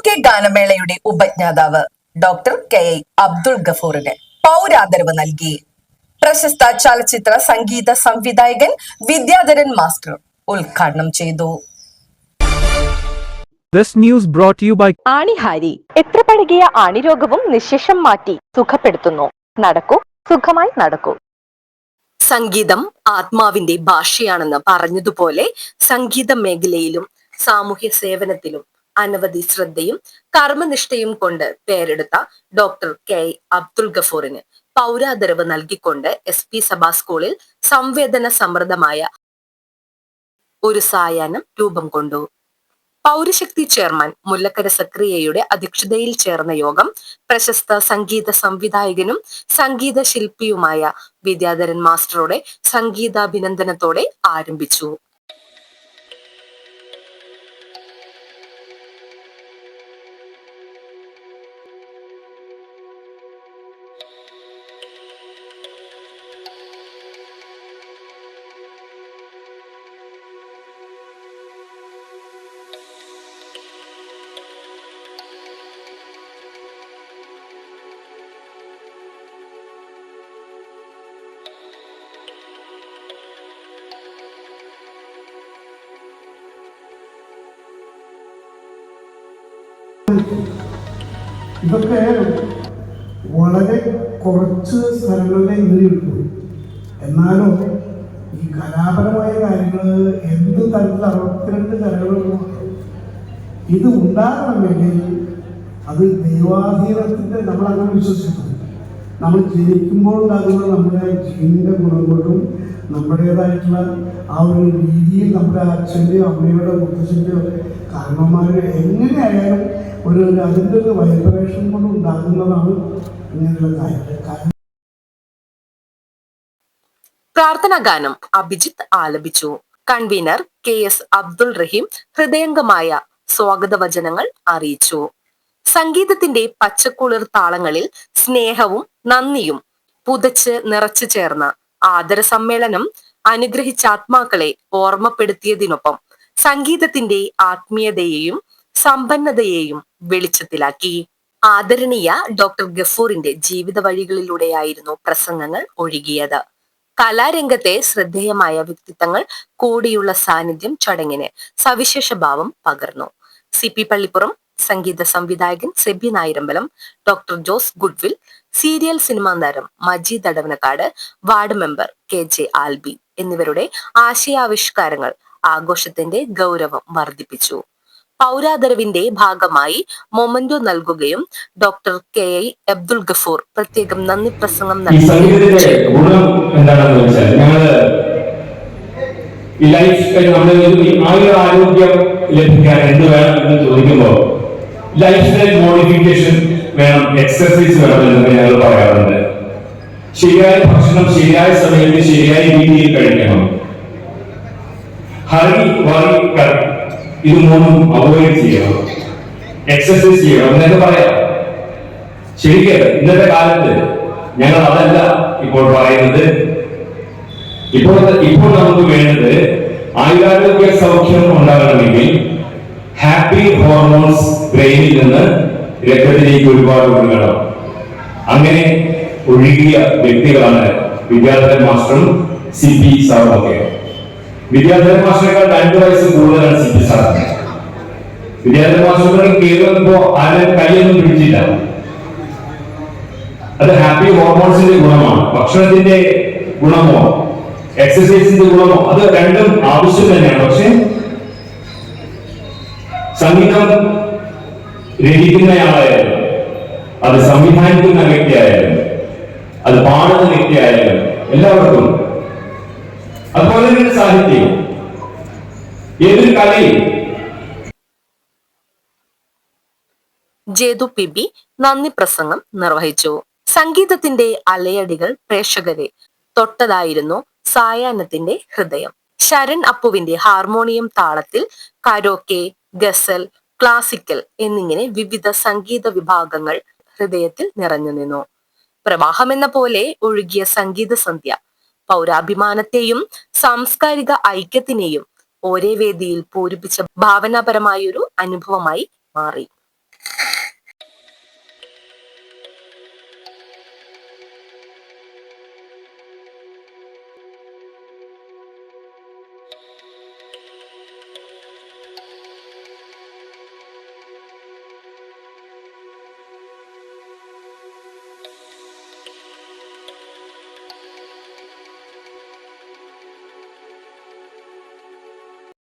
Karaoke ഗാനമേളയുടെ ഉപജ്ഞാതാവ് doctor K I Abdul ഗഫൂറിന് പൗരാദരവ് നൽകി. പ്രശസ്ത ചലച്ചിത്ര സംഗീത സംവിധായകൻ വിദ്യാധരൻ മാസ്റ്റർ ഉദ്ഘാടനം ചെയ്തു. This news brought you by ആണിഹാരി എത്ര പഴകിയ ആണിരോഗവും നിശേഷം മാറ്റി സുഖപ്പെടുത്തുന്നു. നടക്കൂ സുഖമായി നടക്കൂ. സംഗീതം ആത്മാവിന്റെ ഭാഷയാണെന്ന് പറഞ്ഞതുപോലെ സംഗീത മേഖലയിലും സാമൂഹ്യ സേവനത്തിലും അനവധി ശ്രദ്ധയും കർമ്മനിഷ്ഠയും കൊണ്ട് പേരെടുത്ത ഡോക്ടർ കെ അബ്ദുൽ ഗഫൂറിന് പൗരാദരവ് നൽകിക്കൊണ്ട് എസ് പി സഭാ സ്കൂളിൽ സംവേദന സമൃദ്ധമായ ഒരു സായാഹ്നം രൂപം കൊണ്ടു. പൗരശക്തി ചെയർമാൻ മുല്ലക്കര സക്രിയയുടെ അധ്യക്ഷതയിൽ ചേർന്ന യോഗം പ്രശസ്ത സംഗീത സംവിധായകനും സംഗീത ശില്പിയുമായ വിദ്യാധരൻ മാസ്റ്ററുടെ സംഗീതാഭിനന്ദനത്തോടെ ആരംഭിച്ചു. ഇതൊക്കെ വളരെ കുറച്ച് സ്ഥലങ്ങളിലേ ഇങ്ങനെയുള്ളൂ എന്നാലും ഈ കലാപരമായ കാര്യങ്ങൾ എന്ത് തരത്തിൽ അറുപത്തിരണ്ട് കലകളും ഇത് ഉണ്ടാകണമെങ്കിൽ അത് ദൈവാധീനത്തിന്റെ നമ്മൾ അങ്ങനെ വിശ്വസിക്കുന്നു. നമ്മൾ ജനിക്കുമ്പോൾ ഉണ്ടാകുന്ന നമ്മുടെ ജീവന്റെ ഗുണം കൊണ്ടും നമ്മുടേതായിട്ടുള്ള ആ ഒരു രീതിയിൽ നമ്മുടെ അച്ഛന്റെയോ അമ്മയുടെ മുത്തച്ഛന്റെയോ കാരണന്മാരുടെ എങ്ങനെയായാലും ഒരു ഒരു അതിന്റെ ഒരു വൈബ്രേഷൻ കൊണ്ട് ഉണ്ടാകുന്നതാണ് ഇങ്ങനെയുള്ള കാര്യങ്ങൾ. പ്രാർത്ഥനാ ഗാനം അഭിജിത്ത് ആലപിച്ചു. Convener K S Abdul Raheem ഹൃദയംഗമായ സ്വാഗത വചനങ്ങൾ അറിയിച്ചു. സംഗീതത്തിന്റെ പച്ചക്കുളിർ താളങ്ങളിൽ സ്നേഹവും നന്ദിയും പുതച്ച് നിറച്ചു ചേർന്ന ആദര സമ്മേളനം അനുഗ്രഹിച്ച ആത്മാക്കളെ ഓർമ്മപ്പെടുത്തിയതിനൊപ്പം സംഗീതത്തിന്റെ ആത്മീയതയെയും സമ്പന്നതയെയും വെളിച്ചത്തിലാക്കി. ആദരണീയ ഡോക്ടർ ഗഫൂറിന്റെ ജീവിത വഴികളിലൂടെയായിരുന്നു പ്രസംഗങ്ങൾ ഒഴുകിയത്. കലാരംഗത്തെ ശ്രദ്ധേയമായ വ്യക്തിത്വങ്ങൾ കൂടിയുള്ള സാന്നിധ്യം ചടങ്ങിന് സവിശേഷ ഭാവം പകർന്നു. സി പി പള്ളിപ്പുറം സംഗീത സംവിധായകൻ Seby Nayarambalam doctor Jose Goodwill serial cinema താരം Majeed Adavanakkad ward member K J Alby എന്നിവരുടെ ആശയാവിഷ്കാരങ്ങൾ ആഘോഷത്തിന്റെ ഗൗരവം വർദ്ധിപ്പിച്ചു. പൗരാദരവിന്റെ ഭാഗമായി മൊമന്റോ നൽകുകയും doctor K I Abdul Gafoor പ്രത്യേകം നന്ദി പ്രസംഗം ഈ ലൈഫ് നമ്മൾ ആരോഗ്യം ലഭിക്കാൻ എന്ത് വേണം എന്ന് ചോദിക്കുമ്പോൾ ലൈഫ് സ്റ്റൈൽ മോഡിഫിക്കേഷൻ വേണം എക്സർസൈസ് വേണം എന്നൊക്കെ ഞങ്ങൾ പറയാറുണ്ട്. ശരിയായ ഭക്ഷണം ശരിയായ സമയത്ത് ശരിയായ രീതിയിൽ കഴിക്കണം. ഹറി വറി ഇത് അവോയ്ഡ് ചെയ്യണം. എക്സർസൈസ് ചെയ്യണം. എന്നൊക്കെ പറയാം? ശരിക്കും ഇന്നത്തെ കാലത്ത് ഞങ്ങൾ അതല്ല ഇപ്പോൾ പറയുന്നത്. ഇപ്പോൾ ഇപ്പോൾ നമുക്ക് വേണ്ടത് ആയുരാരോഗ്യ സൗഖ്യം ഉണ്ടാകണമെങ്കിൽ ഹാപ്പി ഹോർമോൺസ് ബ്രെയിനിൽ നിന്ന് രക്തത്തിലേക്ക് ഒരുപാട് ഒഴുകണം. അങ്ങനെ ഒഴുകിയ വ്യക്തികളാണ് വിദ്യാധരൻ മാസ്റ്ററും സി പി സാറും ഒക്കെ. വിദ്യാധരൻ മാസ്റ്ററേക്കാൾ രണ്ടു വയസ്സ് കൂടുതലാണ് C P sir Vidyadharan master കയറുമ്പോ ആരും കൈയൊന്നും പിടിച്ചില്ല. അത് ഹാപ്പി ഹോർമോൺസിന്റെ ഗുണമാണ്. ഭക്ഷണത്തിന്റെ ഗുണമോ എക്സസൈസിന്റെ ഗുണമോ അത് രണ്ടും ആവശ്യം തന്നെയാണ്. പക്ഷെ സംഗീതം രചിക്കുന്നയാളായാലും അത് സംവിധാനിക്കുന്ന വ്യക്തിയായാലും അത് പാടുന്ന വ്യക്തിയായാലും എല്ലാവർക്കും അതുപോലെ തന്നെ സാഹിത്യം. ഏതൊരു കലയും ജേതു പി ബി നന്ദി പ്രസംഗം നിർവഹിച്ചു. സംഗീതത്തിന്റെ അലയടികൾ പ്രേക്ഷകരെ തൊട്ടതായിരുന്നു സായാഹ്നത്തിന്റെ ഹൃദയം. ശരൺ അപ്പുവിന്റെ ഹാർമോണിയം താളത്തിൽ കരോക്കെ ഗസൽ ക്ലാസിക്കൽ എന്നിങ്ങനെ വിവിധ സംഗീത വിഭാഗങ്ങൾ ഹൃദയത്തിൽ നിറഞ്ഞു നിന്നു. പ്രവാഹമെന്ന പോലെ ഒഴുകിയ സംഗീത സന്ധ്യ പൗരാഭിമാനത്തെയും സാംസ്കാരിക ഐക്യത്തിനെയും ഒരേ വേദിയിൽ പൂരിപ്പിച്ച ഭാവനാപരമായൊരു അനുഭവമായി മാറി.